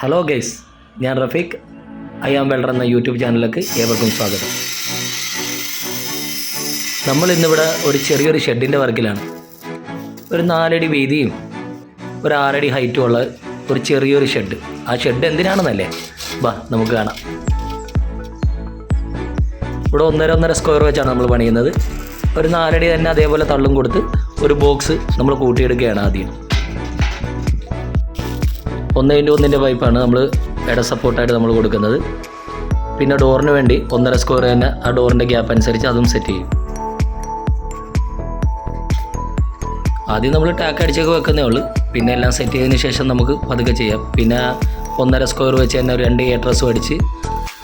Hello guys ഞാൻ Rafeeq. I am welder എന്ന YouTube ചാനലിലേക്ക് ഏവർക്കും സ്വാഗതം. നമ്മൾ ഇന്നിവിടെ ഒരു ചെറിയൊരു ഷെഡിന്റെ വർക്കിലാണ്. ഒരു നാലടി വീതിയും ഒരു ആറടി ഹൈറ്റും ഉള്ള ഒരു ചെറിയൊരു ഷെഡ്. ആ ഷെഡ് എന്തിനാണെന്നല്ലേ? ബാ നമുക്ക് കാണാം. ഇവിടെ ഒന്നര ഒന്നര സ്ക്വയർ വെച്ചാണ് നമ്മൾ പണിയുന്നത്. ഒരു നാലടി തന്നെ അതേപോലെ തള്ളും കൊടുത്ത് ഒരു ബോക്സ് നമ്മൾ കൂട്ടിയെടുക്കുകയാണ് ആദ്യം. ഒന്നിന്റെ ഒന്നിന്റെ പൈപ്പാണ് നമ്മൾ ഇട സപ്പോർട്ടായിട്ട് നമ്മൾ കൊടുക്കുന്നത്. പിന്നെ ഡോറിന് വേണ്ടി ഒന്നര സ്ക്വയർ തന്നെ ആ ഡോറിന്റെ ഗ്യാപ്പ് അനുസരിച്ച് അതും സെറ്റ് ചെയ്യും. ആദ്യം നമ്മൾ ടാക്ക് അടിച്ചൊക്കെ വെക്കുന്നേ ഉള്ളൂ. പിന്നെ എല്ലാം സെറ്റ് ചെയ്തതിന് ശേഷം നമുക്ക് പതുക്കെ ചെയ്യാം. പിന്നെ ഒന്നര സ്ക്വയർ വെച്ച് തന്നെ ഒരു രണ്ട് ഏട്രസും അടിച്ച്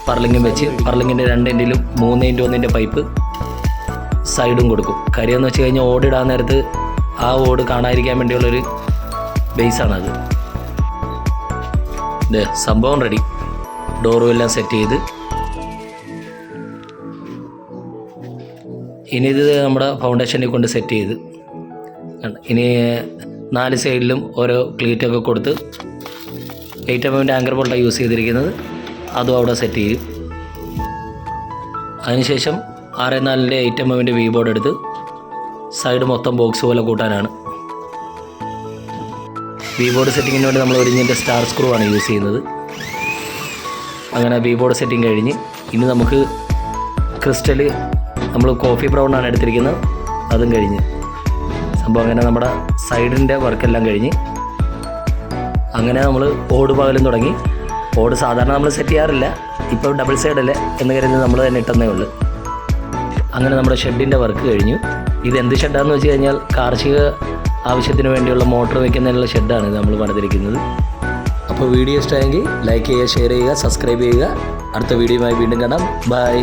പർലിങ്ങും വെച്ച് പർലിങ്ങിന്റെ രണ്ടിന്റെയിലും മൂന്ന് ഇന്റു ഒന്നിന്റെ പൈപ്പ് സൈഡും കൊടുക്കും. കരിയെന്ന് വെച്ച് കഴിഞ്ഞാൽ ഓടിടാൻ നേരത്ത് ആ ഓട് കാണാതിരിക്കാൻ വേണ്ടിയുള്ളൊരു ബേസാണത് ഇത് സംഭവം റെഡി ഡോറും എല്ലാം സെറ്റ് ചെയ്ത്. ഇനി ഇത് നമ്മുടെ ഫൗണ്ടേഷനിൽ കൊണ്ട് സെറ്റ് ചെയ്ത്? ഇനി നാല് സൈഡിലും ഓരോ ക്ലീറ്റൊക്കെ കൊടുത്ത് എയ്റ്റ് എം എമ്മിന്റെ ആങ്കർ ബോൾട്ടാണ് യൂസ് ചെയ്തിരിക്കുന്നത് അതും അവിടെ സെറ്റ് ചെയ്യും. അതിനുശേഷം ആറ് നാലിന്റെ എയ്റ്റ് എം എമ്മിന്റെ വി ബോർഡ് എടുത്ത് സൈഡ് മൊത്തം ബോക്സ് പോലെ കൂട്ടാനാണ്. വി ബോർഡ് സെറ്റിങ്ങിന് വേണ്ടി നമ്മൾ ഒരിഞ്ഞിന്റെ സ്റ്റാർ സ്ക്രൂ ആണ് യൂസ് ചെയ്യുന്നത്. അങ്ങനെ വി ബോർഡ് സെറ്റിംഗ് കഴിഞ്ഞ് ഇനി നമുക്ക് ക്രിസ്റ്റൽ നമ്മൾ കോഫി ബ്രൗൺ ആണ് എടുത്തിരിക്കുന്നത്. അതും കഴിഞ്ഞ്. സംഭവം അങ്ങനെ നമ്മുടെ സൈഡിന്റെ വർക്കെല്ലാം കഴിഞ്ഞ് അങ്ങനെ നമ്മൾ ഓട് പകലും തുടങ്ങി. ഓട് സാധാരണ നമ്മൾ സെറ്റ് ചെയ്യാറില്ല. ഇപ്പോൾ ഡബിൾ സൈഡല്ലേ എന്ന് കരുതി നമ്മൾ തന്നെ ഇട്ടെന്നേ ഉള്ളൂ. അങ്ങനെ നമ്മുടെ ഷെഡിന്റെ വർക്ക് കഴിഞ്ഞു. ഇത് എന്ത് ഷെഡാന്ന് വെച്ച് കഴിഞ്ഞാൽ കാർഷിക ആവശ്യത്തിന് വേണ്ടിയുള്ള മോട്ടോർ വയ്ക്കുന്നതിനുള്ള ഷെഡാണ് നമ്മൾ പണിതിരിക്കുന്നത്. അപ്പോൾ വീഡിയോ ഇഷ്ടമായെങ്കിൽ ലൈക്ക് ചെയ്യുക ഷെയർ ചെയ്യുക സബ്സ്ക്രൈബ് ചെയ്യുക. അടുത്ത വീഡിയോയുമായി വീണ്ടും കാണാം. ബൈ